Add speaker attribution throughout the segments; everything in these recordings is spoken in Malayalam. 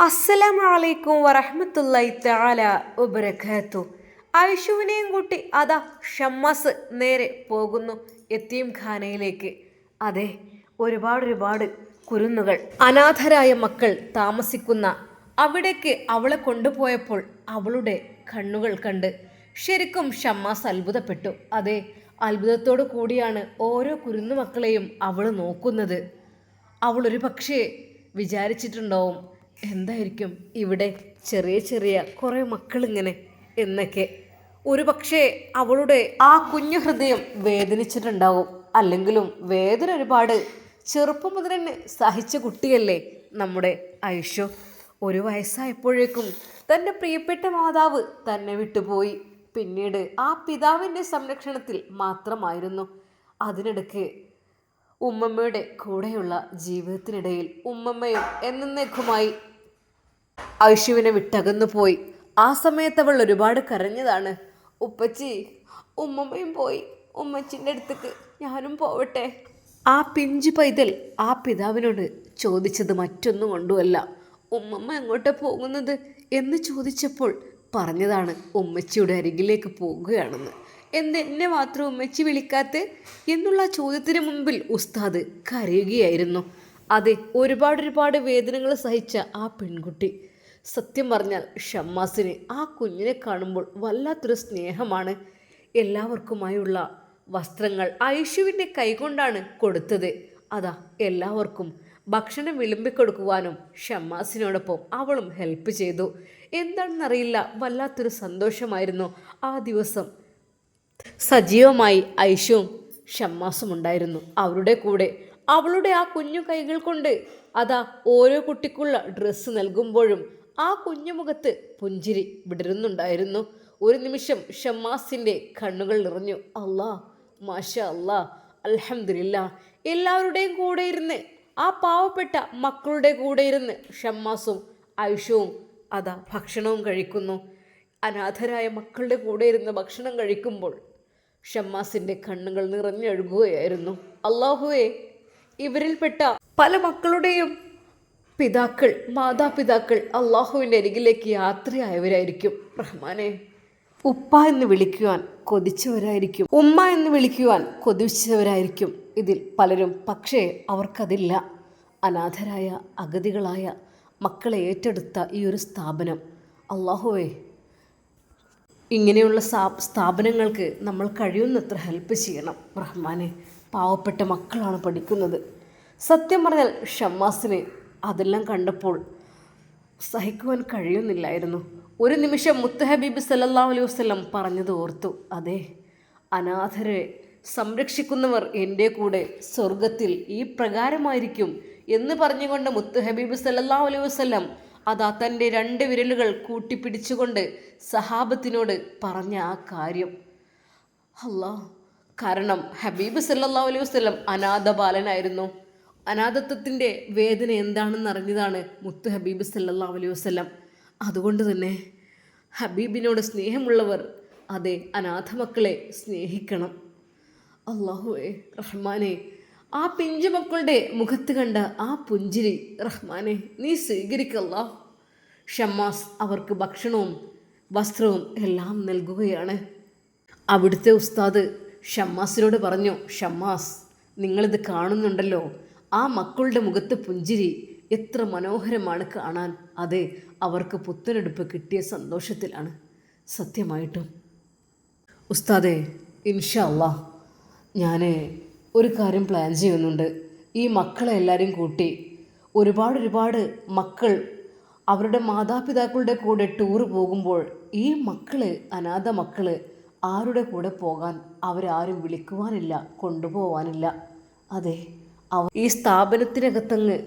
Speaker 1: അസ്സലാമു അലൈക്കും വറഹ്മത്തുള്ളാഹി തആല വബറകാതു ഐഷുവിനെയും കൂട്ടി അതാ ഷമ്മസ് നേരെ പോകുന്നു എത്തീം ഖാനയിലേക്ക് അതെ ഒരുപാട് ഒരുപാട് കുരുന്നുകൾ. അനാഥരായ മക്കൾ താമസിക്കുന്ന അവിടേക്ക് അവളെ കൊണ്ടുപോയപ്പോൾ അവളുടെ കണ്ണുകൾ കണ്ട് ശരിക്കും ഷമ്മാസ് അത്ഭുതപ്പെട്ടു. അതെ അത്ഭുതത്തോടു കൂടിയാണ് ഓരോ കുരുന്നു മക്കളെയും അവൾ നോക്കുന്നത്. അവളൊരു പക്ഷേ വിചാരിച്ചിട്ടുണ്ടാവും എന്തായിരിക്കും ഇവിടെ ചെറിയ ചെറിയ കുറേ മക്കളിങ്ങനെ എന്നൊക്കെ. ഒരു പക്ഷേ അവളുടെ ആ കുഞ്ഞു ഹൃദയം വേദനിച്ചിട്ടുണ്ടാവും. അല്ലെങ്കിലും വേദന ഒരുപാട് ചെറുപ്പം മുതൽ തന്നെ സഹിച്ച കുട്ടിയല്ലേ നമ്മുടെ ഐഷു. ഒരു വയസ്സായപ്പോഴേക്കും തന്റെ പ്രിയപ്പെട്ട മാതാവ് തന്നെ വിട്ടുപോയി. പിന്നീട് ആ പിതാവിന്റെ സംരക്ഷണത്തിൽ മാത്രമായിരുന്നു. അതിനിടയ്ക്ക് ഉമ്മമ്മയുടെ കൂടെയുള്ള ജീവിതത്തിനിടയിൽ ഉമ്മമ്മയും എന്നേക്കുമായി ഐഷുവിനെ വിട്ടകന്നു പോയി. ആ സമയത്ത് അവൾ ഒരുപാട് കരഞ്ഞതാണ്. ഉപ്പച്ചി ഉമ്മമ്മയും പോയി. ഉമ്മച്ചിന്റെ അടുത്തേക്ക് ഞാനും പോവട്ടെ. ആ പിഞ്ചു പൈതൽ ആ പിതാവിനോട് ചോദിച്ചത് മറ്റൊന്നും കൊണ്ടുമല്ല. ഉമ്മമ്മ എങ്ങോട്ടാ പോകുന്നത്? എന്ന് ചോദിച്ചപ്പോൾ പറഞ്ഞതാണ് ഉമ്മച്ചിയുടെ അരികിലേക്ക് പോകുകയാണെന്ന്. എന്ത് എന്നെ മാത്രം ഉമ്മച്ചി വിളിക്കാത്ത എന്നുള്ള ചോദ്യത്തിന് മുമ്പിൽ ഉസ്താദ് കരയുകയായിരുന്നു. അതെ ഒരുപാട് ഒരുപാട് വേദനകൾ സഹിച്ച ആ പെൺകുട്ടി. സത്യം പറഞ്ഞാൽ ഷമ്മാസിന് ആ കുഞ്ഞിനെ കാണുമ്പോൾ വല്ലാത്തൊരു സ്നേഹമാണ്. എല്ലാവർക്കുമായുള്ള വസ്ത്രങ്ങൾ ഐഷുവിന്റെ കൈകൊണ്ടാണ് കൊടുത്തത്. അതാ എല്ലാവർക്കും ഭക്ഷണം വിളമ്പിക്കൊടുക്കുവാനും ഷമ്മാസിനോടൊപ്പം അവളും ഹെൽപ്പ് ചെയ്തു. എന്താണെന്നറിയില്ല വല്ലാത്തൊരു സന്തോഷമായിരുന്നു ആ ദിവസം. സജീവമായി ഐഷുവും ഷമ്മാസും ഉണ്ടായിരുന്നു. അവരുടെ കൂടെ. അവളുടെ ആ കുഞ്ഞു കൈകൾ കൊണ്ട് അതാ ഓരോ കുട്ടിക്കുള്ള ഡ്രസ്സ് നൽകുമ്പോഴും ആ കുഞ്ഞു മുഖത്ത് പുഞ്ചിരി വിടരുന്നുണ്ടായിരുന്നു. ഒരു നിമിഷം ഷമ്മാസിന്റെ കണ്ണുകൾ നിറഞ്ഞു. അല്ലാ മാഷ അല്ലാ അലഹമില്ല എല്ലാവരുടെയും കൂടെ ഇരുന്ന് ആ പാവപ്പെട്ട മക്കളുടെ കൂടെ ഇരുന്ന് ഷമ്മാസും ഐഷവും അതാ ഭക്ഷണവും കഴിക്കുന്നു. അനാഥരായ മക്കളുടെ കൂടെ ഇരുന്ന് ഭക്ഷണം കഴിക്കുമ്പോൾ ഷമ്മാസിന്റെ കണ്ണുകൾ നിറഞ്ഞൊഴുകുകയായിരുന്നു അള്ളാഹുവെ ഇവരിൽപ്പെട്ട പല മക്കളുടെയും പിതാക്കൾ മാതാപിതാക്കൾ അള്ളാഹുവിന്റെ അരികിലേക്ക് യാത്രയായവരായിരിക്കും. റഹ്മാനെ ഉപ്പ എന്ന് വിളിക്കുവാൻ കൊതിച്ചവരായിരിക്കും. ഉമ്മ എന്ന് വിളിക്കുവാൻ കൊതിച്ചവരായിരിക്കും. ഇതിൽ പലരും പക്ഷേ അവർക്കതില്ല. അനാഥരായ അഗതികളായ മക്കളെ ഏറ്റെടുത്ത ഈ ഒരു സ്ഥാപനം. അള്ളാഹുവേ ഇങ്ങനെയുള്ള സ്ഥാ- സ്ഥാപനങ്ങൾക്ക് നമ്മൾ കഴിയുന്നത്ര ഹെൽപ്പ് ചെയ്യണം. റഹ്മാനെ പാവപ്പെട്ട മക്കളാണ് പഠിക്കുന്നത്. സത്യം പറഞ്ഞാൽ ഷമ്മാസിന് അതെല്ലാം കണ്ടപ്പോൾ സഹിക്കുവാൻ കഴിയുന്നില്ലായിരുന്നു. ഒരു നിമിഷം മുത്തഹബീബ് സല്ലാ അലൈഹി വസല്ലം പറഞ്ഞത് ഓർത്തു. അതെ അനാഥരെ സംരക്ഷിക്കുന്നവർ എന്റെ കൂടെ സ്വർഗത്തിൽ ഈ പ്രകാരമായിരിക്കും എന്ന് പറഞ്ഞുകൊണ്ട് മുത്തുഹബീബ് സല്ലാ അലൈഹി വസല്ലം അതാ തന്റെ രണ്ട് വിരലുകൾ കൂട്ടിപ്പിടിച്ചുകൊണ്ട് സഹാബത്തിനോട് പറഞ്ഞ ആ കാര്യം. അല്ലാ കാരണം ഹബീബ് സല്ലാ അലൈഹി വസ്ലം അനാഥ ബാലനായിരുന്നു അനാഥത്വത്തിന്റെ വേദന എന്താണെന്ന് അറിഞ്ഞതാണ് മുത്ത് ഹബീബ് സല്ലാ അലൈഹി വസ്ലം അതുകൊണ്ട് തന്നെ ഹബീബിനോട് സ്നേഹമുള്ളവർ അതെ അനാഥ മക്കളെ സ്നേഹിക്കണം. അള്ളാഹുവേ റഹ്മാനെ ആ പിഞ്ചു മക്കളുടെ മുഖത്ത് കണ്ട ആ പുഞ്ചിരി റഹ്മാനെ നീ സ്വീകരിക്കല്ല. ഷമ്മാസ് അവർക്ക് ഭക്ഷണവും വസ്ത്രവും എല്ലാം നൽകുകയാണ്. അവിടുത്തെ ഉസ്താദ് ഷമ്മാസിനോട് പറഞ്ഞു ഷമ്മാസ് നിങ്ങളിത് കാണുന്നുണ്ടല്ലോ. ആ മക്കളുടെ മുഖത്ത് പുഞ്ചിരി എത്ര മനോഹരമാണ് കാണാൻ. അതെ അവർക്ക് പുത്തനെടുപ്പ് കിട്ടിയ സന്തോഷത്തിലാണ്. സത്യമായിട്ടും. ഉസ്താദെ ഇൻഷാ അല്ലാ ഞാൻ ഒരു കാര്യം പ്ലാൻ ചെയ്യുന്നുണ്ട്. ഈ മക്കളെ എല്ലാവരും കൂട്ടി ഒരുപാട് ഒരുപാട് മക്കൾ അവരുടെ മാതാപിതാക്കളുടെ കൂടെ ടൂറ് പോകുമ്പോൾ ഈ മക്കൾ അനാഥ മക്കൾ ആരുടെ കൂടെ പോകാൻ അവരാരും വിളിക്കുവാനില്ല കൊണ്ടുപോവാനില്ല. അതെ അവ ഈ സ്ഥാപനത്തിനകത്തങ്ങ്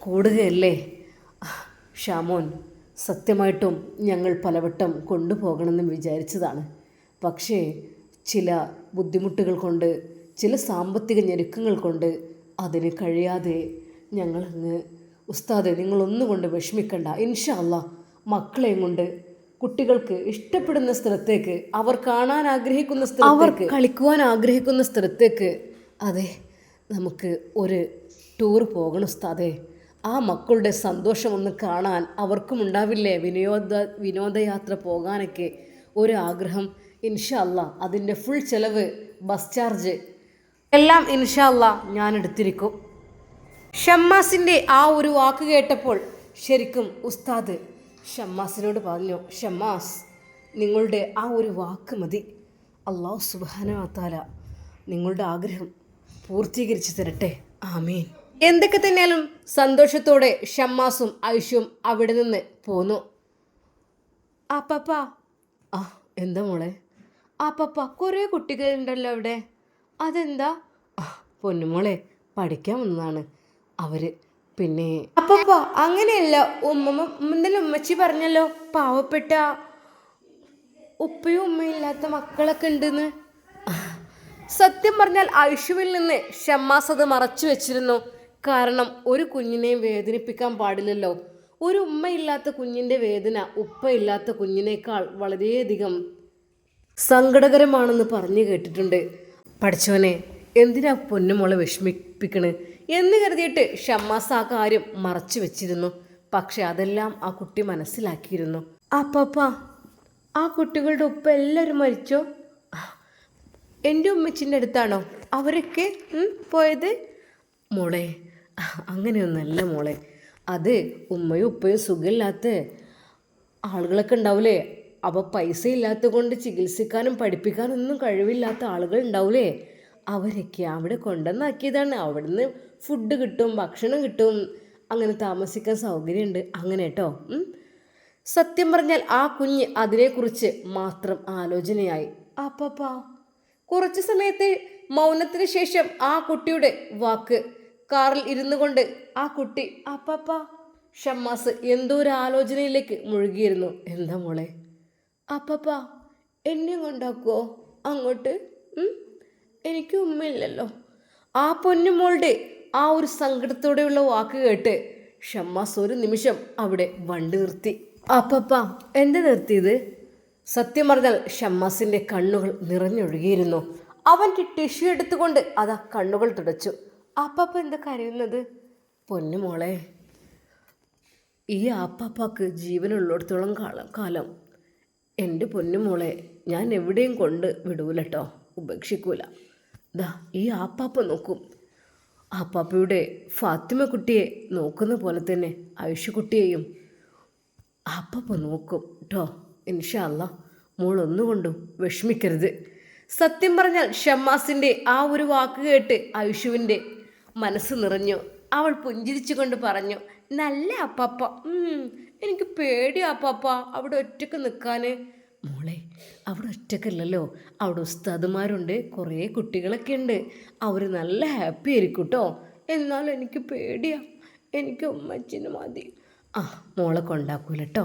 Speaker 1: കൂടുകയല്ലേ? ഷാമോൻ സത്യമായിട്ടും ഞങ്ങൾ പലവട്ടം കൊണ്ടുപോകണമെന്ന് വിചാരിച്ചതാണ്. പക്ഷേ ചില ബുദ്ധിമുട്ടുകൾ കൊണ്ട് ചില സാമ്പത്തിക ഞെരുക്കങ്ങൾ കൊണ്ട് അതിന് കഴിയാതെ ഞങ്ങളങ്ങ് ഉസ്താദെ നിങ്ങളൊന്നുകൊണ്ട് വിഷമിക്കണ്ട. ഇൻഷാ അല്ലാ മക്കളെയും കൊണ്ട് കുട്ടികൾക്ക് ഇഷ്ടപ്പെടുന്ന സ്ഥലത്തേക്ക് അവർ കാണാൻ ആഗ്രഹിക്കുന്ന സ്ഥലത്തേക്ക് കളിക്കുവാൻ ആഗ്രഹിക്കുന്ന സ്ഥലത്തേക്ക് അതെ നമുക്ക് ഒരു ടൂർ പോകണം ഉസ്താദെ. ആ മക്കളുടെ സന്തോഷം ഒന്ന് കാണാൻ അവർക്കും ഉണ്ടാവില്ലേ? വിനോദ വിനോദയാത്ര പോകാനൊക്കെ ഒരു ആഗ്രഹം. ഇൻഷല്ല അതിന്റെ ഫുൾ ചെലവ് ബസ് ചാർജ് എല്ലാം ഇൻഷല്ല ഞാൻ എടുത്തിരിക്കും. ഷമ്മാസിന്റെ ആ ഒരു വാക്ക് കേട്ടപ്പോൾ ശരിക്കും ഉസ്താദ് ഷമ്മാസിനോട് പറഞ്ഞു ഷമ്മാസ് നിങ്ങളുടെ ആ ഒരു വാക്ക് മതി. അള്ളാഹു സുബാനവാത്താല നിങ്ങളുടെ ആഗ്രഹം പൂർത്തീകരിച്ചു തരട്ടെ. ആമീൻ. എന്തൊക്കെ തന്നെയാലും സന്തോഷത്തോടെ ഷമ്മാസും ഐഷും അവിടെ നിന്ന് പോന്നു. ആ പപ്പ. ആ എന്താ മോളെ? ആ പപ്പ കുറേ കുട്ടികളുണ്ടല്ലോ അവിടെ. അതെന്താ? പൊന്നുമോളെ പഠിക്കാൻ വന്നതാണ്. അവർ പിന്നെ അപ്പപ്പ അങ്ങനെയല്ല. ഉമ്മ ഉമ്മച്ചി പറഞ്ഞല്ലോ പാവപ്പെട്ട ഉപ്പയും ഉമ്മയും ഇല്ലാത്ത മക്കളൊക്കെ ഉണ്ടെന്ന്. സത്യം പറഞ്ഞാൽ ഐഷുവിൽ നിന്ന് ഷമ്മാസ് അത് മറച്ചു വെച്ചിരുന്നു. കാരണം ഒരു കുഞ്ഞിനെയും വേദനിപ്പിക്കാൻ പാടില്ലല്ലോ. ഒരു ഉമ്മയില്ലാത്ത കുഞ്ഞിന്റെ വേദന ഉപ്പയില്ലാത്ത കുഞ്ഞിനേക്കാൾ വളരെയധികം സങ്കടകരമാണെന്ന് പറഞ്ഞു കേട്ടിട്ടുണ്ട്. പഠിച്ചവനെ എന്തിനാ പൊന്നുമോളെ വിഷമിപ്പിക്കണ്? എന്ന് കരുതിയിട്ട് ഷമ്മാസ് ആ കാര്യം മറച്ചു വെച്ചിരുന്നു. പക്ഷെ അതെല്ലാം ആ കുട്ടി മനസ്സിലാക്കിയിരുന്നു. അപ്പപ്പ ആ കുട്ടികളുടെ ഉപ്പ എല്ലാവരും മരിച്ചോ? എന്റെ ഉമ്മച്ചിന്റെ അടുത്താണോ അവരൊക്കെ പോയത്? മോളെ അങ്ങനെയൊന്നല്ല മോളെ. അത് ഉമ്മയും ഉപ്പയും സുഖമില്ലാത്ത ആളുകളൊക്കെ ഉണ്ടാവില്ലേ അപ്പോൾ പൈസ ഇല്ലാത്ത കൊണ്ട് ചികിത്സിക്കാനും പഠിപ്പിക്കാനും ഒന്നും കഴിവില്ലാത്ത ആളുകൾ ഉണ്ടാവില്ലേ അവരൊക്കെ അവിടെ കൊണ്ടുവന്നാക്കിയതാണ്. അവിടുന്ന് ഫുഡ് കിട്ടും ഭക്ഷണം കിട്ടും. അങ്ങനെ താമസിക്കാൻ സൗകര്യമുണ്ട്. അങ്ങനെ കേട്ടോ സത്യം പറഞ്ഞാൽ ആ കുഞ്ഞ് അതിനെക്കുറിച്ച് മാത്രം ആലോചനയായി. അപ്പപ്പാ കുറച്ച് സമയത്തെ മൗനത്തിന് ശേഷം ആ കുട്ടിയുടെ വാക്ക് കാറിൽ ഇരുന്നു കൊണ്ട് ആ കുട്ടി അപ്പപ്പ. ഷമ്മാസ് എന്തോ ഒരു ആലോചനയിലേക്ക് മുഴുകിയിരുന്നു. എന്താ മോളെ? അപ്പപ്പ എന്നെ കൊണ്ടാക്കുവോ? അങ്ങോട്ട് എനിക്ക് ഉമ്മയില്ലല്ലോ. ആ പൊന്നുമോളുടെ ആ ഒരു സങ്കടത്തോടെയുള്ള വാക്ക് കേട്ട് ഷമ്മാസ് ഒരു നിമിഷം അവിടെ വണ്ടി നിർത്തി. അപ്പപ്പ എന്ത് നിർത്തിയത്? സത്യം പറഞ്ഞാൽ ഷമ്മാസിന്റെ കണ്ണുകൾ നിറഞ്ഞൊഴുകിയിരുന്നു. അവൻ ടിഷ്യൂ എടുത്തുകൊണ്ട് അതാ കണ്ണുകൾ തുടച്ചു. അപ്പപ്പ എന്താ കരയുന്നത്? പൊന്നുമോളെ ഈ അപ്പപ്പക്ക് ജീവനുള്ളിടത്തോളം കാലം കാലം എന്റെ പൊന്നുമോളെ ഞാൻ എവിടെയും കൊണ്ട് വിടൂലട്ടോ ഉപേക്ഷിക്കൂല. ദാ ഈ ആപ്പാപ്പ നോക്കും. ആപ്പാപ്പയുടെ ഫാത്തിമ കുട്ടിയെ നോക്കുന്ന പോലെ തന്നെ ഐഷുക്കുട്ടിയെയും ആപ്പാപ്പ നോക്കും കേട്ടോ ഇൻഷല്ല മോൾ ഒന്നുകൊണ്ടും വിഷമിക്കരുത്. സത്യം പറഞ്ഞാൽ ഷമ്മാസിന്റെ ആ ഒരു വാക്ക് കേട്ട് ഐഷുവിന്റെ മനസ്സ് നിറഞ്ഞു. അവൾ പുഞ്ചിരിച്ചുകൊണ്ട് പറഞ്ഞു നല്ല അപ്പാപ്പ എനിക്ക് പേടിയാ പാപ്പ. അവിടെ ഒറ്റയ്ക്ക് നിൽക്കാൻ മോളെ അവിടെ ഒറ്റക്കല്ലല്ലോ. അവിടെ ഉസ്താദുമാരുണ്ട് കുറേ കുട്ടികളൊക്കെ ഉണ്ട്. അവർ നല്ല ഹാപ്പി ആയിരിക്കും കേട്ടോ എന്നാൽ എനിക്ക് പേടിയാ. എനിക്ക് ഉമ്മച്ചിന് മതി. ആ മോളെ കൊണ്ടാക്കൂല കേട്ടോ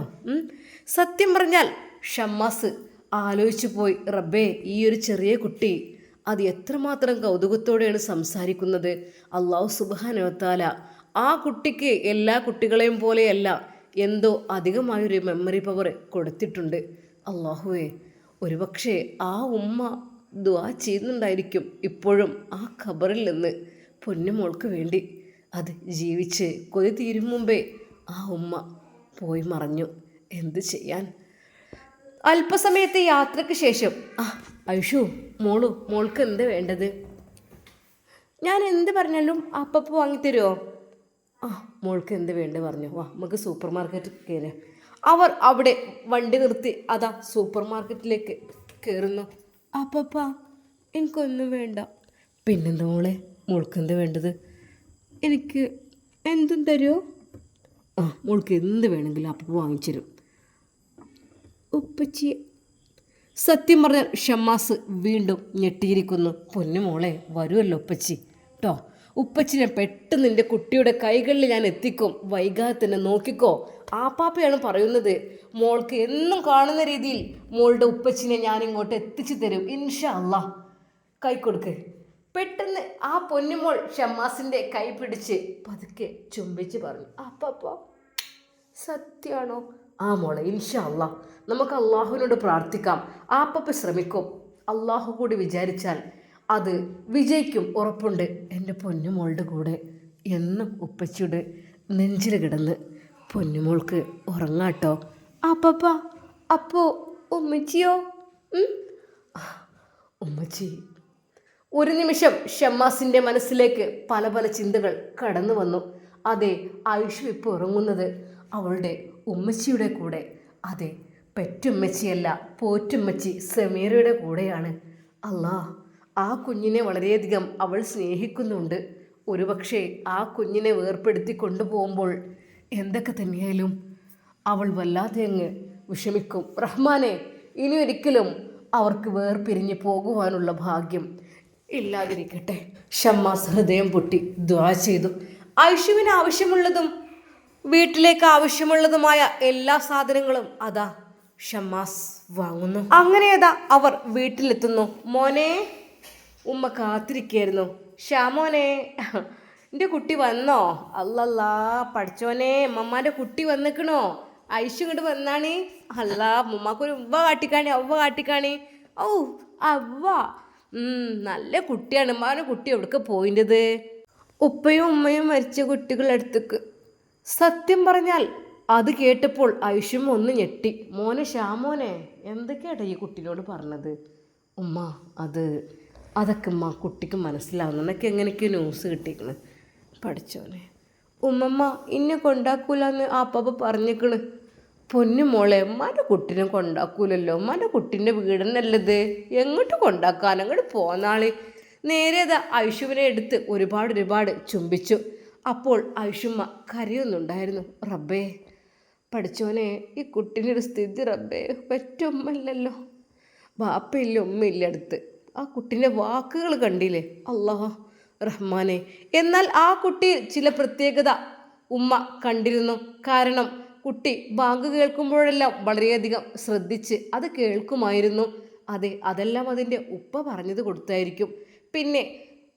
Speaker 1: സത്യം പറഞ്ഞാൽ ഷമ്മാസ് ആലോചിച്ചു പോയി റബ്ബേ ഈ ഒരു ചെറിയ കുട്ടി. അത് എത്രമാത്രം കൗതുകത്തോടെയാണ് സംസാരിക്കുന്നത്. അള്ളാഹു സുബാനോത്താല ആ കുട്ടിക്ക് എല്ലാ കുട്ടികളെയും പോലെയല്ല എന്തോ അധികമായൊരു മെമ്മറി പവർ കൊടുത്തിട്ടുണ്ട്. അള്ളാഹുവേ ഒരുപക്ഷെ ആ ഉമ്മ ദ്വാ ചെയ്യുന്നുണ്ടായിരിക്കും ഇപ്പോഴും ആ ഖബറിൽ നിന്ന് പൊന്നുമോൾക്ക് വേണ്ടി. അത് ജീവിച്ച് കൊതി തീരും മുമ്പേ ആ ഉമ്മ പോയി മറഞ്ഞു. എന്ത് ചെയ്യാൻ? അല്പസമയത്തെ യാത്രയ്ക്ക് ശേഷം ആ ഐഷു മോളു മോൾക്ക് എന്ത് വേണ്ടത്? ഞാൻ എന്ത് പറഞ്ഞാലും അപ്പപ്പ് വാങ്ങിത്തരുമോ ആ മോൾക്ക് എന്ത് വേണ്ടത് പറഞ്ഞു. വാ നമുക്ക് സൂപ്പർ മാർക്കറ്റ് കയറാം. അവർ അവിടെ വണ്ടി നിർത്തി അതാ സൂപ്പർ മാർക്കറ്റിലേക്ക് കയറുന്നു. അപ്പപ്പ എനിക്കൊന്നും വേണ്ട. പിന്നെന്താ മോളെ? മോൾക്ക് എന്ത് വേണ്ടത്? എനിക്ക് എന്തും തരുമോ ആ മോൾക്ക് എന്ത് വേണമെങ്കിലും അപ്പം വാങ്ങിച്ചു തരും. ഉപ്പച്ചി. സത്യം പറഞ്ഞാൽ ഷമ്മാസ് വീണ്ടും ഞെട്ടിയിരിക്കുന്നു. പൊന്നു മോളെ വരുമല്ലോ ഉപ്പച്ചി. കേട്ടോ ഉപ്പച്ചിനെ പെട്ടെന്ന് എന്റെ കുട്ടിയുടെ കൈകളിൽ ഞാൻ എത്തിക്കും. വൈകാതെ തന്നെ നോക്കിക്കോ. ആപ്പാപ്പയാണ് പറയുന്നത്. മോൾക്ക് എന്നും കാണുന്ന രീതിയിൽ മോളുടെ ഉപ്പച്ചിനെ ഞാൻ ഇങ്ങോട്ട് എത്തിച്ചു തരും. ഇൻഷാ അല്ലാ കൈ കൊടുക്ക്. പെട്ടെന്ന് ആ പൊന്നുമോൾ ഷമ്മാസിന്റെ കൈ പിടിച്ച് പതുക്കെ ചുംബിച്ച് പറഞ്ഞു. ആപ്പാപ്പ സത്യമാണോ ആ മോളെ ഇൻഷാ അല്ലാ നമുക്ക് അള്ളാഹുവിനോട് പ്രാർത്ഥിക്കാം. ആപ്പപ്പ ശ്രമിക്കും. അള്ളാഹു കൂടി വിചാരിച്ചാൽ അത് വിജയിക്കും ഉറപ്പുണ്ട്. എന്റെ പൊന്നുമോളുടെ കൂടെ എന്നും ഉപ്പച്ചിയുടെ നെഞ്ചിൽ കിടന്ന് പൊന്നുമോൾക്ക് ഉറങ്ങാട്ടോ. അപ്പപ്പ അപ്പോ ഉമ്മച്ചിയോ? ഉമ്മച്ചി ഒരു നിമിഷം ഷമ്മാസിന്റെ മനസ്സിലേക്ക് പല പല ചിന്തകൾ കടന്നു വന്നു. അതെ ആയുഷ് ഇപ്പോൾ ഉറങ്ങുന്നത് അവളുടെ ഉമ്മച്ചിയുടെ കൂടെ. അതെ പെറ്റുമ്മച്ചിയല്ല പോറ്റുമ്മച്ചി സമീറയുടെ കൂടെയാണ്. അല്ലാ ആ കുഞ്ഞിനെ വളരെയധികം അവൾ സ്നേഹിക്കുന്നുണ്ട്. ഒരുപക്ഷെ ആ കുഞ്ഞിനെ വേർപ്പെടുത്തി കൊണ്ടുപോകുമ്പോൾ എന്തൊക്കെ തന്നെയായാലും അവൾ വല്ലാതെ അങ്ങ് വിഷമിക്കും. റഹ്മാനെ ഇനി ഒരിക്കലും അവർക്ക് വേർപിരിഞ്ഞ് പോകുവാനുള്ള ഭാഗ്യം ഇല്ലാതിരിക്കട്ടെ. ഷമ്മാസ് ഹൃദയം പൊട്ടി ദ്വാ ചെയ്തു. ഐഷുവിന് ആവശ്യമുള്ളതും വീട്ടിലേക്ക് ആവശ്യമുള്ളതുമായ എല്ലാ സാധനങ്ങളും അതാ ഷമ്മാസ് വാങ്ങുന്നു. അങ്ങനെ അതാ അവർ വീട്ടിലെത്തുന്നു. മോനെ ഉമ്മ കാത്തിരിക്കായിരുന്നു. ഷാമോനെ എന്റെ കുട്ടി വന്നോ? അല്ലല്ലാ പഠിച്ചോനെ മമ്മാന്റെ കുട്ടി വന്നിക്കണോ? ഐശു ഇങ്ങോട്ട് വന്നാണി. അല്ല മുമ്മാക്കൊരു ഉവ്വ കാട്ടിക്കാണി അവ്വ കാട്ടിക്കാണി. ഔ അവ്വ നല്ല കുട്ടിയാണ്. ഉമ്മാന്റെ കുട്ടി എവിടേക്ക് പോയിന്റെത് ഉപ്പയും ഉമ്മയും മരിച്ച കുട്ടികളടുത്തേക്ക് സത്യം പറഞ്ഞാൽ അത് കേട്ടപ്പോൾ ഐഷും ഒന്ന് ഞെട്ടി. മോനെ ഷാമോനെ എന്തൊക്കെയാട്ടോ ഈ കുട്ടിനോട് പറഞ്ഞത്? ഉമ്മ അത് അതൊക്കെ ഉമ്മ കുട്ടിക്ക് മനസ്സിലാവുന്നു. എന്നൊക്കെ എങ്ങനെയൊക്കെയോ ന്യൂസ് കിട്ടിക്കണ് പഠിച്ചോനെ ഉമ്മമ്മ ഇന്നെ കൊണ്ടാക്കൂലെന്ന് ആ അപ്പപ്പ പറഞ്ഞേക്കണ്. പൊന്നു മോളെ ഉമ്മാന്റെ കുട്ടിനെ കൊണ്ടാക്കൂലല്ലോ. ഉമ്മാന്റെ കുട്ടീന്റെ വീടെന്നല്ലത്. എങ്ങോട്ട് കൊണ്ടാക്കാൻ? അങ്ങോട്ട് പോന്നാളി. നേരെ അത് ഐഷുവിനെ എടുത്ത് ഒരുപാട് ഒരുപാട് ചുംബിച്ചു. അപ്പോൾ ഐഷുമ്മ കരയൊന്നുണ്ടായിരുന്നു. റബ്ബേ പഠിച്ചോനെ ഈ കുട്ടീന്റെ ഒരു സ്ഥിതി റബ്ബേ. പറ്റുമ്മല്ലല്ലോ ബാപ്പയില്ല ഉമ്മയില്ല അടുത്ത്. ആ കുട്ടീന്റെ വാക്കുകൾ കണ്ടില്ലേ? അള്ളാഹ റഹ്മാനെ. എന്നാൽ ആ കുട്ടി ചില പ്രത്യേകത ഉമ്മ കണ്ടിരുന്നു. കാരണം കുട്ടി ബാങ്ക് കേൾക്കുമ്പോഴെല്ലാം വളരെയധികം ശ്രദ്ധിച്ച് അത് കേൾക്കുമായിരുന്നു. അതെ അതെല്ലാം അതിന്റെ ഉപ്പ പറഞ്ഞത് കൊടുത്തായിരിക്കും. പിന്നെ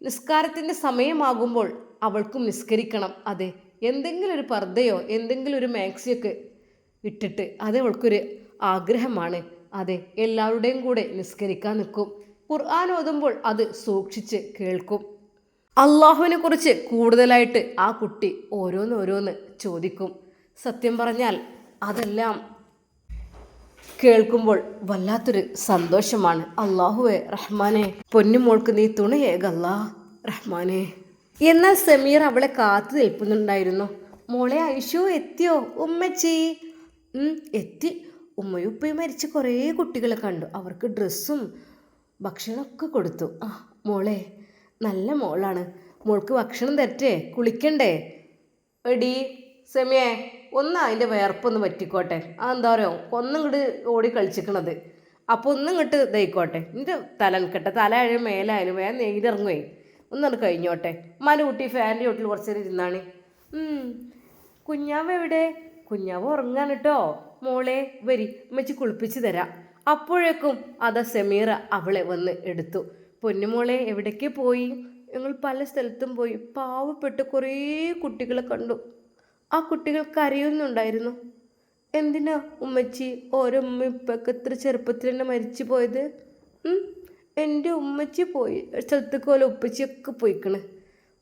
Speaker 1: നിസ്കാരത്തിന്റെ സമയമാകുമ്പോൾ അവൾക്കും നിസ്കരിക്കണം. അതെ എന്തെങ്കിലും ഒരു പർദ്ദയോ എന്തെങ്കിലും ഒരു മാക്സിയൊക്കെ ഇട്ടിട്ട് അത് അവൾക്കൊരു ആഗ്രഹമാണ്. അതെ എല്ലാവരുടെയും കൂടെ നിസ്കരിക്കാൻ നിൽക്കും. ഖുർആൻ ഓതുമ്പോൾ അത് സൂക്ഷിച്ച് കേൾക്കും. അള്ളാഹുവിനെ കുറിച്ച് കൂടുതലായിട്ട് ആ കുട്ടി ഓരോന്നോരോന്ന് ചോദിക്കും. സത്യം പറഞ്ഞാൽ അതെല്ലാം കേൾക്കുമ്പോൾ വല്ലാത്തൊരു സന്തോഷമാണ്. അള്ളാഹുവെ റഹ്മാനെ പൊന്നുമോൾക്ക് നീ തുണയേകല്ലാ റഹ്മാനെ. എന്നാൽ സമീർ അവളെ കാത്തു നിൽക്കുന്നുണ്ടായിരുന്നു. മോളെ ഐഷു എത്തിയോ? ഉമ്മച്ചി. എത്തി. ഉമ്മയും ഉപ്പയും മരിച്ച കുറേ കുട്ടികളെ കണ്ടു. അവർക്ക് ഡ്രസ്സും ഭക്ഷണമൊക്കെ കൊടുത്തു. ആ മോളെ നല്ല മോളാണ്. മോൾക്ക് ഭക്ഷണം തരട്ടെ കുളിക്കണ്ടേ? എടി സെമിയെ ഒന്ന് അതിന്റെ വേർപ്പൊന്ന് പറ്റിക്കോട്ടെ ആ എന്താ പറയുക ഒന്നും ഇങ്ങോട്ട് ഓടി കളിച്ചിക്കണത്. അപ്പോൾ ഒന്നും ഇങ്ങോട്ട് ഇതായിക്കോട്ടെ. എന്റെ തലനക്കട്ടെ തല ആയാലും മേലായാലും വേഗം നെയ്തിറങ്ങുവേ. ഒന്നത് കഴിഞ്ഞോട്ടെ. ഉമ്മാന്റെ കുട്ടി ഫാനിന്റെ ചോട്ടിൽ കുറച്ച് നേരം ഇരുന്നാണ്. കുഞ്ഞാവ് എവിടെ? കുഞ്ഞാവ് ഉറങ്ങാണ് കേട്ടോ മോളെ വരി ഉമ്മച്ചി കുളിപ്പിച്ച് തരാം. അപ്പോഴേക്കും അതാ സെമീറ അവളെ വന്ന് എടുത്തു. പൊന്നുമോളെ എവിടേക്ക് പോയി? ഞങ്ങൾ പല സ്ഥലത്തും പോയി. പാവപ്പെട്ട് കുറേ കുട്ടികളെ കണ്ടു. ആ കുട്ടികൾ കരയുന്നുണ്ടായിരുന്നു. എന്തിനാ ഉമ്മച്ചി ഓരോ ഉമ്മ ഇപ്പൊക്കെ ഇത്ര ചെറുപ്പത്തിൽ തന്നെ മരിച്ചു പോയത്? എന്റെ ഉമ്മച്ചി പോയി. സ്ഥലത്തേക്ക് പോലെ ഉപ്പച്ചിയൊക്കെ പോയിക്കണ്.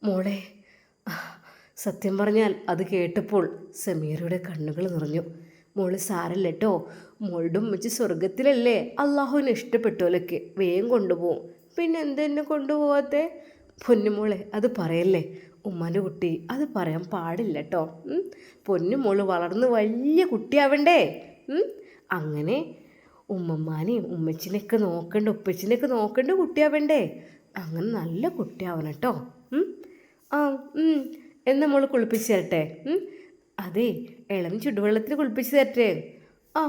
Speaker 1: മോളെ സത്യം പറഞ്ഞാൽ അത് കേട്ടപ്പോൾ സമീറയുടെ കണ്ണുകൾ നിറഞ്ഞു. മോൾ സാരല്ല കേട്ടോ മോളുടെ ഉമ്മച്ചി സ്വർഗത്തിലല്ലേ അള്ളാഹുവിനെ ഇഷ്ടപ്പെട്ടോലൊക്കെ വേഗം കൊണ്ടുപോകും പിന്നെ എന്തെന്നെ കൊണ്ടുപോകാത്തെ പൊന്നുമോളെ അത് പറയല്ലേ? ഉമ്മാന്റെ കുട്ടി അത് പറയാൻ പാടില്ല കേട്ടോ പൊന്നുമോൾ വളർന്ന് വലിയ കുട്ടിയാവണ്ടേ? അങ്ങനെ ഉമ്മമ്മാനെയും ഉമ്മച്ചിനെയൊക്കെ നോക്കണ്ട ഉപ്പച്ചിനെയൊക്കെ നോക്കണ്ട കുട്ടിയാവണ്ടേ? അങ്ങനെ നല്ല കുട്ടിയാവണം കേട്ടോ? ആ ഉം. എന്നാ മോൾ കുളിപ്പിച്ച് തരട്ടെ? അതെ ഇളം ചുടുവെള്ളത്തിൽ കുളിപ്പിച്ച് തരട്ടെ. ആ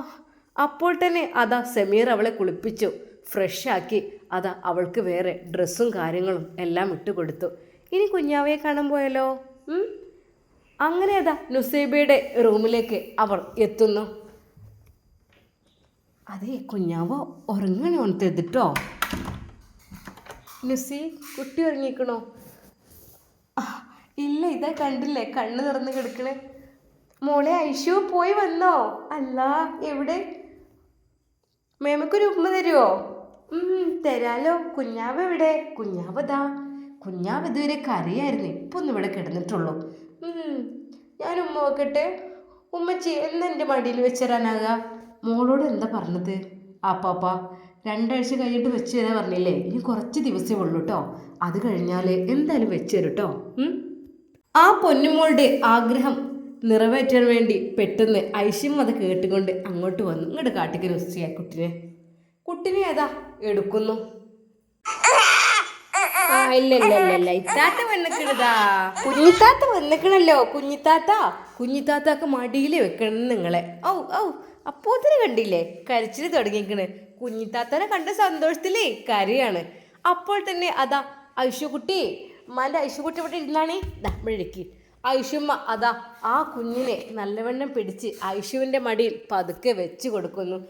Speaker 1: അപ്പോൾ തന്നെ അതാ സെമീർ അവളെ കുളിപ്പിച്ചു. ഫ്രഷാക്കി അതാ അവൾക്ക് വേറെ ഡ്രസ്സും കാര്യങ്ങളും എല്ലാം ഇട്ട് കൊടുത്തു. ഇനി കുഞ്ഞാവയെ കാണാൻ പോയല്ലോ? അങ്ങനെ അതാ നുസൈബയുടെ റൂമിലേക്ക് അവർ എത്തുന്നു. അതെ കുഞ്ഞാവ ഉറങ്ങണി ഉണർത്തിട്ടോ നുസി കുട്ടി ഉറങ്ങിക്കണോ ഇല്ല ഇതാ കണ്ടില്ലേ കണ്ണ് തുറന്ന് കിടക്കണേ. മോളെ ഐഷു പോയി വന്നോ? അല്ല എവിടെ? മേമക്കൊരു ഉമ്മ തരുമോ തരാലോ. കുഞ്ഞാവ് എവിടെ? കുഞ്ഞാവ് ദാ. കുഞ്ഞാവ് ഇതുവരെ കരയായിരുന്നു. ഇപ്പൊ ഒന്നും ഇവിടെ കിടന്നിട്ടുള്ളൂ. ഞാൻ ഉമ്മ വെക്കട്ടെ ഉമ്മച്ചി എന്ന് എന്റെ മടിയിൽ വെച്ചരാനാക? മോളോട് എന്താ പറഞ്ഞത്? ആപ്പാപ്പ പാപ്പ രണ്ടാഴ്ച കഴിഞ്ഞിട്ട് വെച്ച് തരാൻ പറഞ്ഞില്ലേ? ഇനി കുറച്ച് ദിവസമേ ഉള്ളൂ കേട്ടോ അത് കഴിഞ്ഞാൽ എന്തായാലും വെച്ച് തരും കേട്ടോ ആ പൊന്നുമോളുടെ ആഗ്രഹം നിറവേറ്റാൻ വേണ്ടി പെട്ടെന്ന് ഐശ്യം അത് കേട്ടുകൊണ്ട് അങ്ങോട്ട് വന്നു. ഇങ്ങോട്ട് കാട്ടിക്ക് രുചിയാ കുട്ടിനെ. കുട്ടിനെ ഏതാ? എടുക്കുന്നു. ആ ഇല്ല ഇല്ല ഇല്ല ഇല്ല. ഇത്താത്ത വന്നിക്കണതാ. കുഞ്ഞിത്താത്ത വന്നിക്കണല്ലോ. കുഞ്ഞിത്താത്ത. കുഞ്ഞിത്താത്താക്ക് മടിയിൽ വെക്കണം നിങ്ങളെ. ഔ ഔ അപ്പോത്തിന് കണ്ടില്ലേ? കരച്ചിൽ തുടങ്ങിക്കണ്. കുഞ്ഞിത്താത്തനെ കണ്ട സന്തോഷത്തിലേ കരയാണ്. അപ്പോൾ തന്നെ അതാ ഐശുകുട്ടി മാന്റെ ഐശുകുട്ടി ഇവിടെ ഇരുന്നാണേ. ദാ ഐഷുമ്മ അതാ ആ കുഞ്ഞിനെ നല്ലവണ്ണം പിടിച്ച് ഐഷുവിന്റെ മടിയിൽ പതുക്കെ വെച്ച് കൊടുക്കുന്നു.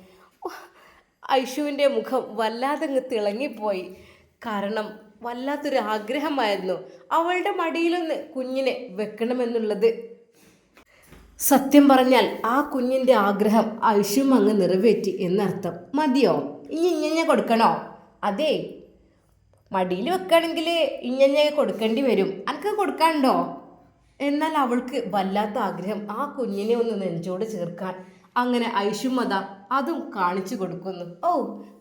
Speaker 1: ഐഷുവിന്റെ മുഖം വല്ലാതെ അങ്ങ് തിളങ്ങിപ്പോയി. കാരണം വല്ലാത്തൊരു ആഗ്രഹമായിരുന്നു അവളുടെ മടിയിലൊന്ന് കുഞ്ഞിനെ വെക്കണമെന്നുള്ളത്. സത്യം പറഞ്ഞാൽ ആ കുഞ്ഞിന്റെ ആഗ്രഹം ഐഷുമ്മ അങ്ങ് നിറവേറ്റി എന്നർത്ഥം. മതിയോ? ഇനി ഇഞ്ഞഞ്ഞ കൊടുക്കണോ? അതെ. മടിയിൽ വെക്കുകയാണെങ്കിൽ ഇഞ്ഞഞ്ഞ കൊടുക്കേണ്ടി വരും. അനക്ക് കൊടുക്കാനുണ്ടോ? എന്നാൽ അവൾക്ക് വല്ലാത്ത ആഗ്രഹം ആ കുഞ്ഞിനെ ഒന്ന് നെഞ്ചോട് ചേർക്കാൻ. അങ്ങനെ ഐഷുമത അതും കാണിച്ചു കൊടുക്കുന്നു. ഓ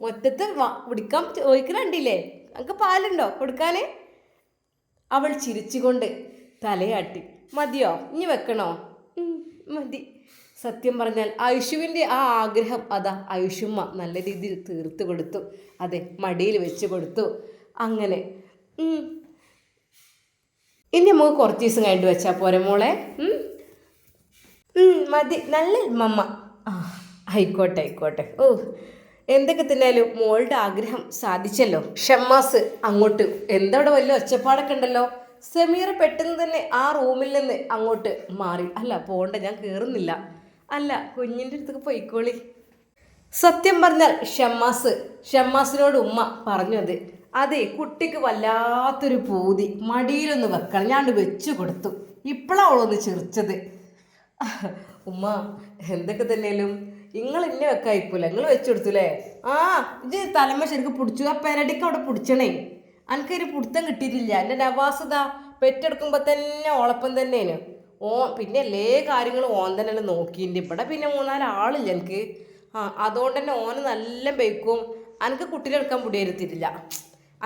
Speaker 1: മൊത്തത്തിൽ കുടിക്കാൻ ചോദിക്കണണ്ടില്ലേ നമുക്ക് പാലുണ്ടോ? കൊടുക്കാനേ? അവൾ ചിരിച്ചുകൊണ്ട് തലയാട്ടി. മതിയോ? ഇനി വെക്കണോ? മതി. സത്യം പറഞ്ഞാൽ ഐഷുവിന്റെ ആ ആഗ്രഹം അതാ ഐഷുമ്മ നല്ല രീതിയിൽ തീർത്തു കൊടുത്തു. അതെ മടിയിൽ വെച്ച് കൊടുത്തു. അങ്ങനെ. ഇനി നമുക്ക് കുറച്ച് ദിവസം കഴിഞ്ഞിട്ട് വെച്ചാൽ പോരെ മോളെ. മതി. നല്ല മമ്മ. ആ ആയിക്കോട്ടെ ആയിക്കോട്ടെ. ഓ എന്തൊക്കെ തിന്നാലും മോളുടെ ആഗ്രഹം സാധിച്ചല്ലോ. ഷമ്മാസ് അങ്ങോട്ട്. എന്തവിടെ വല്ല ഒച്ചപ്പാടൊക്കെ ഉണ്ടല്ലോ. സമീർ പെട്ടെന്ന് തന്നെ ആ റൂമിൽ നിന്ന് അങ്ങോട്ട് മാറി. അല്ല പോണ്ട ഞാൻ കയറുന്നില്ല അല്ല കുഞ്ഞിന്റെ അടുത്തേക്ക് പോയിക്കോളി. സത്യം പറഞ്ഞാൽ ഷമ്മാസ് ഷമ്മാസിനോട് ഉമ്മ പറഞ്ഞത് അതെ കുട്ടിക്ക് വല്ലാത്തൊരു പൂതി. മടിയിലൊന്ന് വെക്കണം. ഞാൻ വെച്ചു കൊടുത്തു. ഇപ്പോഴാണ് അവളൊന്ന് ചിരിച്ചത് ഉമ്മ എന്തൊക്കെ തന്നെയാലും നിങ്ങൾ ഇന്നെ വെക്കായിപ്പോലെ നിങ്ങൾ വെച്ചു കൊടുത്തുല്ലേ ആ ഇത് തലമ ശരിക്കും പിടിച്ചു. ആ പെരടിക്ക് അവിടെ പിടിച്ചണേ. എനിക്കൊരു പിടുത്തം കിട്ടിയിട്ടില്ല. എന്റെ നവാസത പെറ്റെടുക്കുമ്പോൾ തന്നെ ഓളപ്പം തന്നെയാണ്. ഓ പിന്നെ എല്ലാ കാര്യങ്ങളും ഓൻ തന്നെ നോക്കിയിട്ടുണ്ട് ഇവിടെ പിന്നെ മൂന്നാൽ ആളില്ല എനിക്ക് ആ അതുകൊണ്ട് തന്നെ ഓന് നല്ല ബേക്കും. എനിക്ക് കുട്ടിയിലെടുക്കാൻ പിടിയിരുത്തിയിട്ടില്ല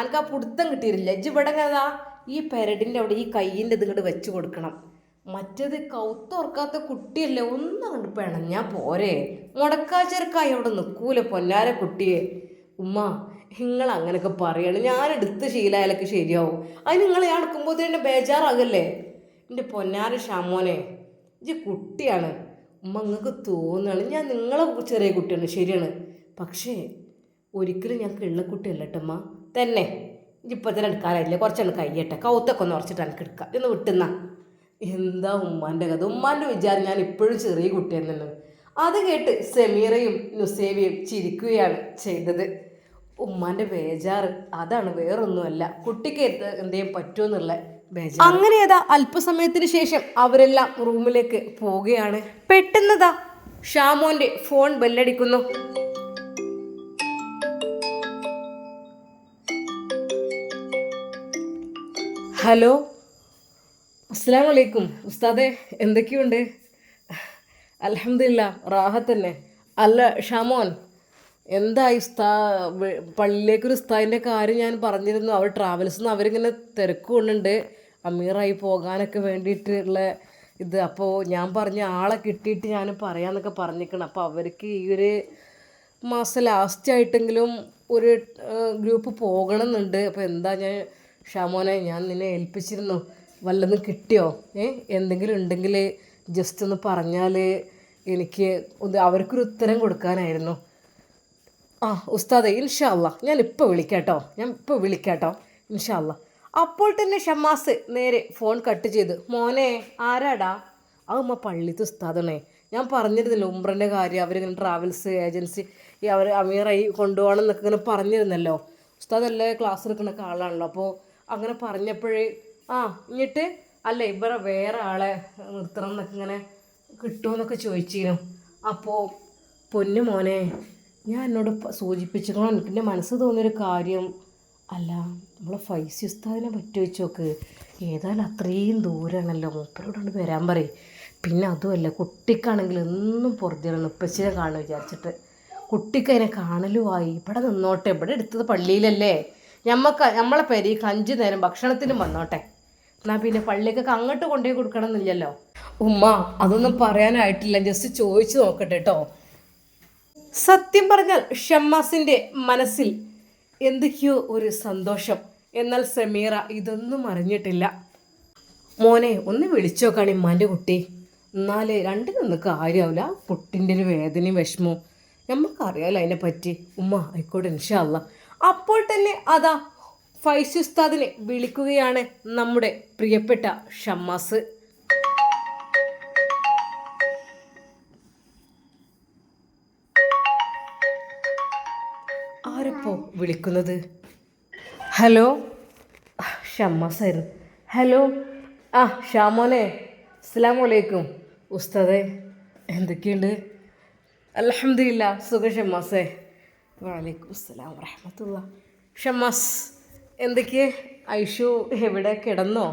Speaker 1: എനിക്ക് ആ പിടുത്തം കിട്ടിയിട്ടില്ല. ഇജ്ജ് ഇവിടെ കഥാ ഈ പെരടിന്റെ അവിടെ ഈ കയ്യിന്റെ ഇത് ഇങ്ങോട്ട് വെച്ച് കൊടുക്കണം. മറ്റേത് കൗത്തോർക്കാത്ത കുട്ടിയല്ലേ ഒന്നും കണ്ട് പിണഞ്ഞാ പോരെ. മുടക്കാ ചെറുക്കായി അവിടെ നിൽക്കൂല പൊന്നാര കുട്ടിയെ. ഉമ്മ നിങ്ങൾ അങ്ങനെയൊക്കെ പറയണം. ഞാൻ എടുത്ത് ശീലായാലൊക്കെ ശരിയാവും. അത് നിങ്ങൾ അടുക്കുമ്പോൾ തന്നെ ബേജാറാകല്ലേ? എന്റെ പൊന്നാര ഷാമോനെ ഇജ്ജ് കുട്ടിയാണ്. ഉമ്മ നിങ്ങൾക്ക് തോന്നുകയാണ്. ഞാൻ നിങ്ങളെ ചെറിയ കുട്ടിയാണ് ശരിയാണ്. പക്ഷേ ഒരിക്കലും ഞാൻ കിള്ളക്കുട്ടിയല്ല കേട്ടമ്മ തന്നെ. ഇപ്പം തന്നെ എടുക്കാനായില്ലേ കുറച്ചെണ്ണം കയ്യട്ടെ കൗത്തൊക്കെ ഒന്ന് ഉറച്ചിട്ട് എനിക്ക് എടുക്കാം. ഇന്ന് വിട്ടുന്ന. എന്താ ഉമ്മാന്റെ കഥ? ഉമ്മാന്റെ വിചാരം ഞാൻ ഇപ്പോഴും ചെറിയ കുട്ടിയെന്നുള്ളത് അത് കേട്ട് സെമീറയും നുസേവിയും ചിരിക്കുകയാണ് ചെയ്തത്. ഉമ്മാന്റെ ബേജാറ്. അതാണ് വേറൊന്നുമല്ല. കുട്ടിക്ക് എന്ത് എന്തെങ്കിലും പറ്റുമെന്നുള്ള ബേജാർ അങ്ങനെ ഏതാ? അല്പസമയത്തിന് ശേഷം അവരെല്ലാം റൂമിലേക്ക് പോവുകയാണ്. പെട്ടെന്നതാ ഷാമോന്റെ ഫോൺ ബെല്ലടിക്കുന്നു. ഹലോ. അസ്സാം വലൈക്കും ഉസ്താദെ എന്തൊക്കെയുണ്ട്? അലഹമില്ല റാഹത്ത് തന്നെ അല്ല ഷാമോൻ എന്തായി ഉസ്താ പള്ളിയിലേക്കൊരു ഉസ്താദിന്റെ കാര്യം ഞാൻ പറഞ്ഞിരുന്നു. അവർ ട്രാവൽസ് നിന്ന് അവരിങ്ങനെ തിരക്ക് കൊണ്ടുണ്ട്. അമീറായി പോകാനൊക്കെ വേണ്ടിയിട്ടുള്ള ഇത്. അപ്പോൾ ഞാൻ പറഞ്ഞ ആളെ കിട്ടിയിട്ട് ഞാൻ പറയാമെന്നൊക്കെ പറഞ്ഞിരിക്കണം. അപ്പോൾ അവർക്ക് ഈ ഒരു മാസം ലാസ്റ്റ് ആയിട്ടെങ്കിലും ഒരു ഗ്രൂപ്പ് പോകണമെന്നുണ്ട് അപ്പോൾ എന്താ ഞാൻ ഷാമോനെ ഞാൻ നിന്നെ ഏൽപ്പിച്ചിരുന്നു. വല്ലതും കിട്ടിയോ? ഏ എന്തെങ്കിലും ഉണ്ടെങ്കിൽ ജസ്റ്റ് ഒന്ന് പറഞ്ഞാൽ എനിക്ക് അവർക്കൊരു ഉത്തരം കൊടുക്കാനായിരുന്നു. ആ ഉസ്താദെ ഇൻഷാല്ല ഞാൻ ഇപ്പോൾ വിളിക്കാട്ടോ. ഞാൻ ഇപ്പോൾ വിളിക്കാട്ടോ. ഇൻഷാല്ല അപ്പോൾ തന്നെ ഷമാസ് നേരെ ഫോൺ കട്ട് ചെയ്ത് മോനെ ആരാടാ? ആ ഉമ്മ പള്ളിത്തെ ഉസ്താദണേ. ഞാൻ പറഞ്ഞിരുന്നില്ല ഉംറന്റെ കാര്യം അവരിങ്ങനെ ട്രാവൽസ് ഏജൻസി അവർ അമീറായി കൊണ്ടുപോകണം എന്നൊക്കെ ഇങ്ങനെ പറഞ്ഞിരുന്നല്ലോ. ഉസ്താദ് അല്ലേ ക്ലാസ് എടുക്കുന്ന ആളാണല്ലോ അപ്പോൾ അങ്ങനെ പറഞ്ഞപ്പോഴേ ആ എന്നിട്ട് അല്ല ഇവരെ വേറെ ആളെ നിർത്തണം എന്നൊക്കെ ഇങ്ങനെ കിട്ടുമെന്നൊക്കെ ചോദിച്ചിരുന്നു. അപ്പോൾ പൊന്നു മോനെ ഞാൻ എന്നോട് എനിക്ക് എന്റെ മനസ്സ് തോന്നിയൊരു കാര്യം അല്ല നമ്മളെ ഫൈസി ഉസ്താദിനെ പറ്റി വെച്ച് നോക്ക്. ഏതായാലും അത്രയും ദൂരമാണല്ലോ മൂപ്പരോടാണ് വരാൻ പറയും. പിന്നെ അതുമല്ല കുട്ടിക്കാണെങ്കിൽ എന്നും പൊറുതിയാണ് ഉപ്പച്ചിനെ കാണുമെന്ന് വിചാരിച്ചിട്ട്. കുട്ടിക്ക് അതിനെ കാണലുമായി. ഇവിടെ നിന്നോട്ടെ ഇവിടെ എടുത്തത് പള്ളിയിലല്ലേ? ഞമ്മക്ക് നമ്മളെ പെരീക്ക് അഞ്ച് നേരം ഭക്ഷണത്തിനും വന്നോട്ടെ. എന്നാൽ പിന്നെ പള്ളിക്കൊക്കെ അങ്ങോട്ട് കൊണ്ടുപോയി കൊടുക്കണം എന്നില്ലല്ലോ ഉമ്മ അതൊന്നും പറയാനായിട്ടില്ല. ജസ്റ്റ് ചോദിച്ചു നോക്കട്ടെ കേട്ടോ സത്യം പറഞ്ഞാൽ ഷമ്മാസിന്റെ മനസ്സിൽ എന്തൊക്കെയോ ഒരു സന്തോഷം. എന്നാൽ സമീറ ഇതൊന്നും അറിഞ്ഞിട്ടില്ല. മോനെ ഒന്ന് വിളിച്ചു നോക്കാണ് ഇമ്മാന്റെ കുട്ടി. എന്നാലേ രണ്ടിനൊന്നും കാര്യമാവില്ല കുട്ടിന്റെ ഒരു വേദനയും വിഷമവും. നമുക്കറിയാമല്ലോ അതിനെ പറ്റി ഉമ്മ ആയിക്കോട്ടെ ഇൻഷാല്ല അപ്പോൾ തന്നെ അതാ ഫൈസ് ഉസ്താദിനെ വിളിക്കുകയാണ് നമ്മുടെ പ്രിയപ്പെട്ട ഷമ്മാസ്. ആരപ്പോ വിളിക്കുന്നത്? ഹലോ? ഷമ്മാസായിരുന്നു. ഹലോ? ആ ഷാമോനെ. അസ്സാം വലൈക്കും ഉസ്താദെ. എന്തൊക്കെയുണ്ട്? അലഹമില്ല സുഖ ഷമ്മാസേ. വലൈക്കും അസ്സലാം വറഹമത്തുള്ള ഷമാസ്. എന്തൊക്കെ ഐഷു എവിടെ കിടന്നോ?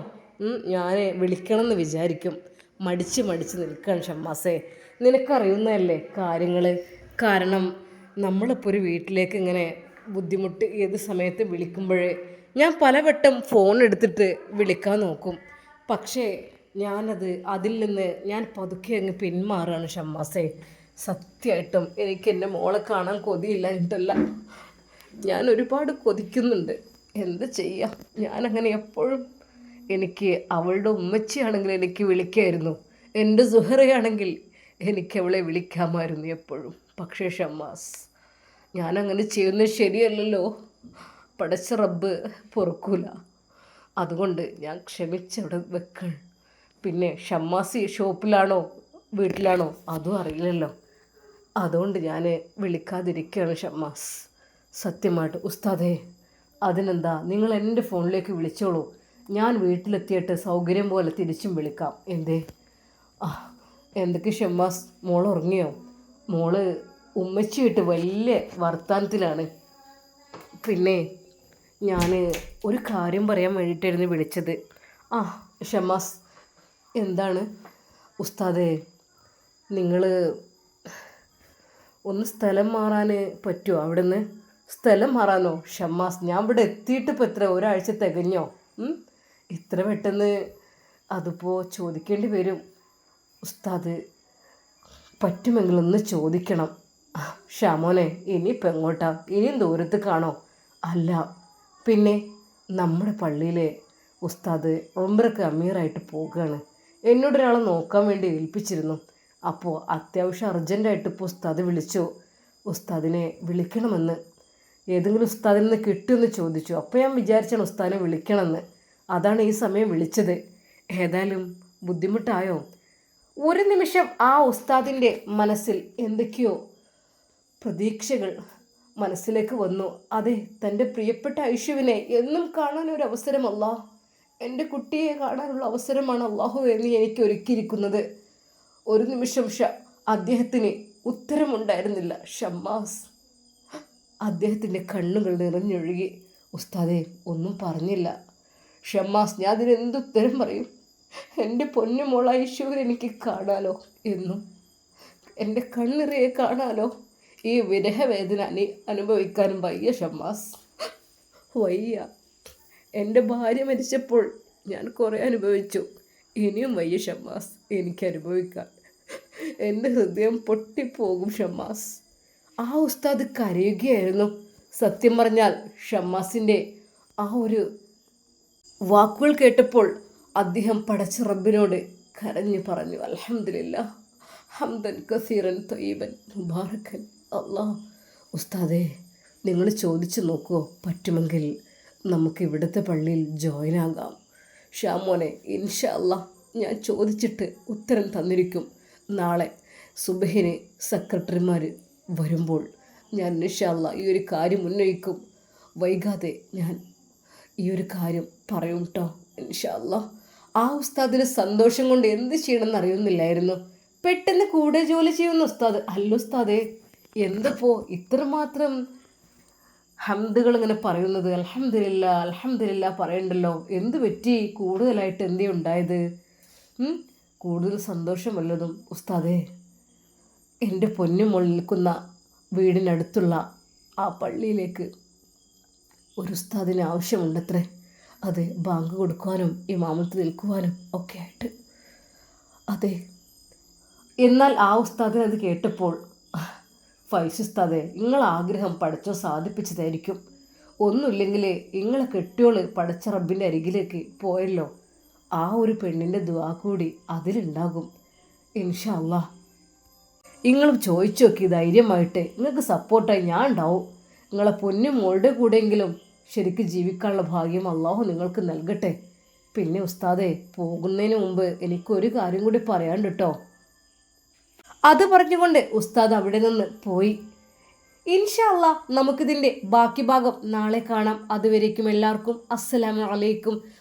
Speaker 1: ഞാൻ വിളിക്കണമെന്ന് വിചാരിക്കും. മടിച്ച് മടിച്ച് നിൽക്കണം ഷമ്മാസേ നിനക്കറിയുന്നതല്ലേ കാര്യങ്ങൾ കാരണം നമ്മളിപ്പോൾ ഒരു വീട്ടിലേക്ക് ഇങ്ങനെ ബുദ്ധിമുട്ട് ഏത് സമയത്ത് വിളിക്കുമ്പോഴേ ഞാൻ പലവട്ടം ഫോൺ എടുത്തിട്ട് വിളിക്കാൻ നോക്കും. പക്ഷേ ഞാനത് അതിൽ നിന്ന് ഞാൻ പതുക്കെ അങ്ങ് പിന്മാറുകയാണ് ഷമ്മാസേ സത്യമായിട്ടും എനിക്ക് എന്റെ മോളെ കാണാൻ കൊതിയില്ലായിട്ടല്ല ഞാൻ ഒരുപാട് കൊതിക്കുന്നുണ്ട്. എന്ത് ചെയ്യാം? ഞാനങ്ങനെ എപ്പോഴും എനിക്ക് അവളുടെ ഉമ്മച്ചിയാണെങ്കിൽ എനിക്ക് വിളിക്കായിരുന്നു. എന്റെ സുഹറയാണെങ്കിൽ എനിക്ക് അവളെ വിളിക്കാമായിരുന്നു എപ്പോഴും. പക്ഷേ ഷമ്മാസ് ഞാനങ്ങനെ ചെയ്യുന്നത് ശരിയല്ലല്ലോ. പടച്ച റബ്ബ് പൊറുക്കൂല. അതുകൊണ്ട് ഞാൻ ക്ഷമിച്ചവിടെ വെക്കണം പിന്നെ ഷമ്മാസി ഷോപ്പിലാണോ? വീട്ടിലാണോ? അതും അറിയില്ലല്ലോ. അതുകൊണ്ട് ഞാൻ വിളിക്കാതിരിക്കുകയാണ് ഷമ്മാസ് സത്യമായിട്ട് ഉസ്താദേ അതിനെന്താ? നിങ്ങൾ എന്റെ ഫോണിലേക്ക് വിളിച്ചോളൂ. ഞാൻ വീട്ടിലെത്തിയിട്ട് സൗകര്യം പോലെ തിരിച്ചും വിളിക്കാം. എന്തേ? ആ എന്തൊക്കെ ഷമ്മാസ് മോൾ ഉറങ്ങിയോ? മോൾ ഉമ്മച്ചിയിട്ട് വലിയ വർത്താനത്തിലാണ്. പിന്നെ ഞാൻ ഒരു കാര്യം പറയാൻ വേണ്ടിയിട്ടായിരുന്നു വിളിച്ചത്. ആ ഷമാസ് എന്താണ്? ഉസ്താദേ നിങ്ങൾ ഒന്ന് സ്ഥലം മാറാൻ പറ്റുമോ അവിടെ നിന്ന് സ്ഥലം മാറാനോ? ഷമ്മാസ് ഞാൻ ഇവിടെ എത്തിയിട്ട് ഇപ്പോൾ എത്ര? ഒരാഴ്ച തികഞ്ഞോ? ഇത്ര പെട്ടെന്ന് അതിപ്പോൾ ചോദിക്കേണ്ടി വരും? ഉസ്താദ് പറ്റുമെങ്കിൽ ഒന്ന് ചോദിക്കണം. ഷാമോനെ ഇനിയിപ്പോൾ എങ്ങോട്ടാ? ഇനിയും ദൂരത്ത് കാണോ? അല്ല പിന്നെ നമ്മുടെ പള്ളിയിലെ ഉസ്താദ് ഒമ്പരക്ക് അമീറായിട്ട് പോകുകയാണ് എന്നോട് ഒരാളെ നോക്കാൻ വേണ്ടി ഏൽപ്പിച്ചിരുന്നു. അപ്പോൾ അത്യാവശ്യം അർജന്റായിട്ട് ഇപ്പോൾ ഉസ്താദ് വിളിച്ചു. ഉസ്താദിനെ വിളിക്കണമെന്ന്. ഏതെങ്കിലും ഉസ്താദിൽ നിന്ന് കിട്ടുമെന്ന് ചോദിച്ചു. അപ്പോൾ ഞാൻ വിചാരിച്ചാണ് ഉസ്താദിനെ വിളിക്കണമെന്ന്. അതാണ് ഈ സമയം വിളിച്ചത്. ഏതായാലും ബുദ്ധിമുട്ടായോ? ഒരു നിമിഷം ആ ഉസ്താദിന്റെ മനസ്സിൽ എന്തൊക്കെയോ പ്രതീക്ഷകൾ മനസ്സിലേക്ക് വന്നു. അതെ തന്റെ പ്രിയപ്പെട്ട ഐഷുവിനെ എന്നും കാണാൻ ഒരു അവസരമല്ല. എന്റെ കുട്ടിയെ കാണാനുള്ള അവസരമാണ് അള്ളാഹു എന്ന് എനിക്ക് ഒരുക്കിയിരിക്കുന്നത്. ഒരു നിമിഷം ഷ അദ്ദേഹത്തിന് ഉത്തരമുണ്ടായിരുന്നില്ല. ഷമ്മാസ്. അദ്ദേഹത്തിന്റെ കണ്ണുകൾ നിറഞ്ഞൊഴുകി. ഉസ്താദെ ഒന്നും പറഞ്ഞില്ല. ഷമ്മാസ് ഞാൻ അതിന് എന്തുത്തരം പറയും? എന്റെ പൊന്നുമോൾ ഐശ്വര്യ എനിക്ക് കാണാലോ എന്നും. എന്റെ കണ്ണിറയെ കാണാലോ? ഈ വിരഹവേദന നീ അനുഭവിക്കാനും വയ്യ ഷമ്മാസ്. വയ്യ. എന്റെ ഭാര്യ മരിച്ചപ്പോൾ ഞാൻ കുറേ അനുഭവിച്ചു. ഇനിയും വയ്യ ഷമ്മാസ്. എനിക്ക് അനുഭവിക്കാൻ എന്റെ ഹൃദയം പൊട്ടിപ്പോകും ഷമ്മാസ്. ആ ഉസ്താദ് കരയുകയായിരുന്നു. സത്യം പറഞ്ഞാൽ ഷമ്മാസിന്റെ ആ ഒരു വാക്കുകൾ കേട്ടപ്പോൾ അദ്ദേഹം പടച്ച റബ്ബിനോട് കരഞ്ഞു പറഞ്ഞു അലഹമില്ല ഹംദൻ കസീറൻ തൊയ്യബൻ മുബാറക്കൻ. അള്ളാ ഉസ്താദേ നിങ്ങൾ ചോദിച്ചു നോക്കുമോ പറ്റുമെങ്കിൽ നമുക്ക് ഇവിടുത്തെ പള്ളിയിൽ ജോയിൻ ആകാം. ഷാമോനെ ഇൻഷാ അള്ളാ ഞാൻ ചോദിച്ചിട്ട് ഉത്തരം തന്നിരിക്കും. നാളെ സുബഹിന് സെക്രട്ടറിമാർ വരുമ്പോൾ ഞാൻ ഇൻഷാ അല്ലാ ഈ ഒരു കാര്യം ഉന്നയിക്കും. വൈകാതെ ഞാൻ ഈ ഒരു കാര്യം പറയും കേട്ടോ ഇൻഷാല്ല ആ ഉസ്താദിന് സന്തോഷം കൊണ്ട് എന്ത് ചെയ്യണമെന്ന് അറിയുന്നില്ലായിരുന്നു. പെട്ടെന്ന് കൂടെ ജോലി ചെയ്യുന്ന ഉസ്താദ് അല്ല ഉസ്താദേ എന്തപ്പോ ഇത്രമാത്രം ഹംദുകൾ ഇങ്ങനെ പറയുന്നത്? അൽഹംദുലില്ല അൽഹംദുലില്ല പറയണ്ടല്ലോ. എന്ത് പറ്റി? കൂടുതലായിട്ട് എന്തേ ഉണ്ടായത് കൂടുതൽ സന്തോഷമല്ലതും ഉസ്താദേ? എന്റെ പൊന്നുമോൾ നിൽക്കുന്ന വീടിനടുത്തുള്ള ആ പള്ളിയിലേക്ക് ഒരു ഉസ്താദിന് ആവശ്യമുണ്ടത്രേ. അത് ബാങ്ക് കൊടുക്കുവാനും ഇമാമത്ത് നിൽക്കുവാനും ഒക്കെ ആയിട്ട്. അതെ എന്നാൽ ആ ഉസ്താദിന് അത് കേട്ടപ്പോൾ ഫൈസ് ഉസ്താദെ നിങ്ങൾ ആഗ്രഹം പഠിച്ചോ സാധിപ്പിച്ചതായിരിക്കും. ഒന്നുമില്ലെങ്കിൽ നിങ്ങളെ കെട്ടിയോൾ പഠിച്ച റബ്ബിന്റെ അരികിലേക്ക് പോയല്ലോ. ആ ഒരു പെണ്ണിന്റെ ദുവാ കൂടി അതിലുണ്ടാകും. ഇൻഷാ അല്ലാ നിങ്ങളും ചോദിച്ചു നോക്കി ധൈര്യമായിട്ട്. നിങ്ങൾക്ക് സപ്പോർട്ടായി ഞാൻ ഉണ്ടാവും. നിങ്ങളെ പൊന്നും മോളുടെ കൂടെയെങ്കിലും ശരിക്കും ജീവിക്കാനുള്ള ഭാഗ്യം അള്ളാഹു നിങ്ങൾക്ക് നൽകട്ടെ. പിന്നെ ഉസ്താദെ പോകുന്നതിന് മുമ്പ് എനിക്കൊരു കാര്യം കൂടി പറയാണ്ട് കേട്ടോ. അത് പറഞ്ഞുകൊണ്ട് ഉസ്താദ് അവിടെ നിന്ന് പോയി. ഇൻഷല്ല നമുക്കിതിന്റെ ബാക്കി ഭാഗം നാളെ കാണാം. അതുവരേക്കും എല്ലാവർക്കും അസ്സലാമു